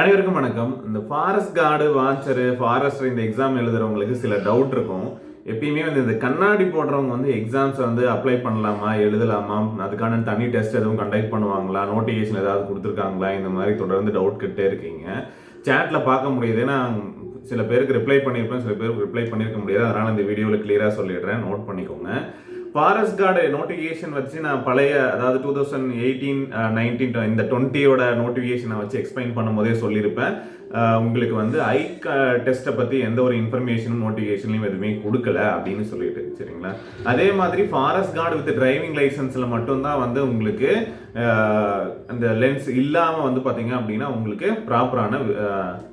அனைவருக்கும் வணக்கம். இந்த ஃபாரஸ்ட் கார்டு வாட்சரு ஃபாரஸ்டர் இந்த எக்ஸாம் எழுதுறவங்களுக்கு சில டவுட் இருக்கும். எப்பயுமே வந்து இந்த கண்ணாடி போடுறவங்க வந்து எக்ஸாம்ஸ் வந்து அப்ளை பண்ணலாமா எழுதலாமா? அதுக்கான தனி டெஸ்ட் எதுவும் கண்டக்ட் பண்ணுவாங்களா? நோட்டிஃபிகேஷன் ஏதாவது கொடுத்துருக்காங்களா? இந்த மாதிரி தொடர்ந்து டவுட் கிட்டே இருக்கீங்க. சேட்டில் பார்க்க முடியுது. ஏன்னா சில பேருக்கு ரிப்ளை பண்ணியிருப்பேன் சில பேருக்கு ரிப்ளை பண்ணியிருக்க முடியாது. அதனால் இந்த வீடியோவில் கிளியராக சொல்லிடுறேன். நோட் பண்ணிக்கோங்க. ஃபாரஸ்ட் கார்டு நோட்டிஃபிகேஷன் வச்சு நான் பழைய அதாவது டூ தௌசண்ட் எயிட்டீன் நைன்டீன் இந்த டுவெண்ட்டியோட நோட்டிஃபிகேஷனை வச்சு எக்ஸ்பிளைன் பண்ணும்போதே சொல்லியிருப்பேன். உங்களுக்கு வந்து ஐ டெஸ்ட்டை பற்றி எந்த ஒரு இன்ஃபர்மேஷனும் நோட்டிஃபிகேஷன்லையும் எதுவுமே கொடுக்கல அப்படின்னு சொல்லிட்டு சரிங்களா? அதே மாதிரி ஃபாரஸ்ட் கார்டு வித் டிரைவிங் லைசன்ஸில் மட்டும்தான் வந்து உங்களுக்கு அந்த லென்ஸ் இல்லாமல் வந்து பார்த்தீங்க அப்படின்னா உங்களுக்கு ப்ராப்பரான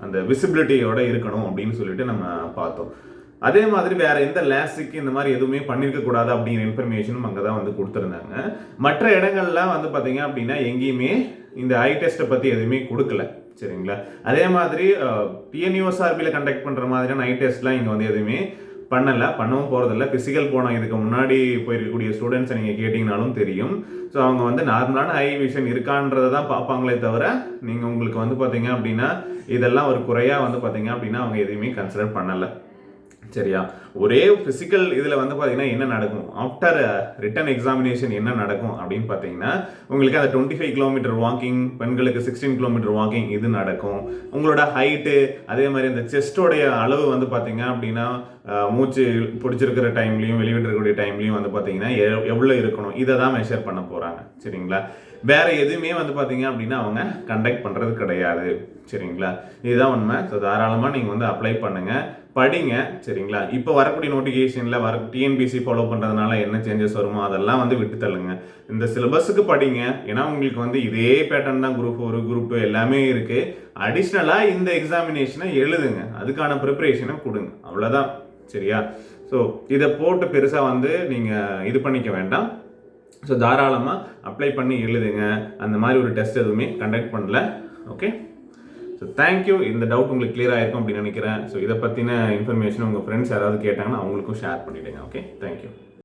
அந்த விசிபிலிட்டியோட இருக்கணும் அப்படின்னு சொல்லிட்டு நம்ம பார்த்தோம். அதே மாதிரி வேற எந்த லேசிக்கு இந்த மாதிரி எதுவுமே பண்ணிருக்க கூடாது அப்படிங்கிற இன்ஃபர்மேஷனும் அங்கே தான் வந்து கொடுத்துருந்தாங்க. மற்ற இடங்கள்லாம் வந்து பார்த்தீங்க அப்படின்னா எங்கேயுமே இந்த ஐ டெஸ்ட்டை பற்றி எதுவுமே கொடுக்கல. சரிங்களா? அதே மாதிரி டிஎன்யூஎஸ்ஆர்பியில் கண்டக்ட் பண்ணுற மாதிரியான ஐ டெஸ்ட்லாம் இங்கே வந்து எதுவுமே பண்ணலை. பண்ணவும் போகிறதில்ல ஃபிசிக்கல் போன இதுக்கு முன்னாடி போயிருக்கக்கூடிய ஸ்டூடெண்ட்ஸை நீங்கள் கேட்டிங்கனாலும் தெரியும். ஸோ அவங்க வந்து நார்மலான ஐ விஷன் இருக்கான்றதை தான் பார்ப்பாங்களே தவிர நீங்கள் உங்களுக்கு வந்து பார்த்தீங்க அப்படின்னா இதெல்லாம் ஒரு குறையாக வந்து பார்த்தீங்க அப்படின்னா அவங்க எதுவுமே கன்சிடர் பண்ணலை. சரியா? ஒரே ஃபிசிக்கல் இதில் வந்து பார்த்தீங்கன்னா என்ன நடக்கும்? ஆஃப்டர் ரிட்டன் எக்ஸாமினேஷன் என்ன நடக்கும் அப்படின்னு பார்த்தீங்கன்னா உங்களுக்கு அந்த டுவெண்ட்டி ஃபைவ் கிலோமீட்டர் வாக்கிங் பெண்களுக்கு சிக்ஸ்டீன் கிலோமீட்டர் வாக்கிங் இது நடக்கும். உங்களோட ஹைட்டு அதே மாதிரி இந்த செஸ்டோடைய அளவு வந்து பார்த்தீங்க அப்படின்னா மூச்சு பிடிச்சிருக்கிற டைம்லையும் வெளிவிட்டிருக்கக்கூடிய டைம்லையும் வந்து பார்த்தீங்கன்னா எவ்- எவ்வளோ இருக்கணும்? இதை தான் மெஷர் பண்ண போகிறாங்க சரிங்களா? வேறு எதுவுமே வந்து பார்த்தீங்க அப்படின்னா அவங்க கண்டக்ட் பண்ணுறது கிடையாது. சரிங்களா? இதுதான் உண்மை. ஸோ தாராளமாக நீங்கள் வந்து அப்ளை பண்ணுங்கள் படிங்க சரிங்களா? இப்போ வரக்கூடிய நோட்டிஃபிகேஷனில் வர டிஎன்பிசி ஃபாலோ பண்ணுறதுனால என்ன சேஞ்சஸ் வருமோ அதெல்லாம் வந்து விட்டு தள்ளுங்க. இந்த சிலபஸுக்கு படிங்க. ஏன்னா உங்களுக்கு வந்து இதே பேட்டர்ன் தான் குரூப் ஒரு குரூப் எல்லாமே இருக்குது அடிஷ்னலாக இந்த எக்ஸாமினேஷனை எழுதுங்க. அதுக்கான ப்ரிப்பரேஷனை கொடுங்க. அவ்வளோதான் சரியா? ஸோ இதை போட்டு பெருசாக வந்து நீங்கள் இது பண்ணிக்க வேண்டாம். ஸோ தாராளமாக அப்ளை பண்ணி எழுதுங்க. அந்த மாதிரி ஒரு டெஸ்ட் எதுவுமே கண்டக்ட் பண்ணல. ஓகே ஸோ தேங்க்யூ இந்த டவுட் உங்களுக்கு கிளியர் ஆயிருக்கும் அப்படின்னு நினைக்கிறேன். ஸோ இதை பற்றின இன்ஃபர்மேஷன் உங்கள் ஃப்ரெண்ட்ஸ் யாராவது கேட்டாங்கன்னா அவங்களுக்கும் ஷேர் பண்ணிவிடுங்க ஓகே தேங்க்யூ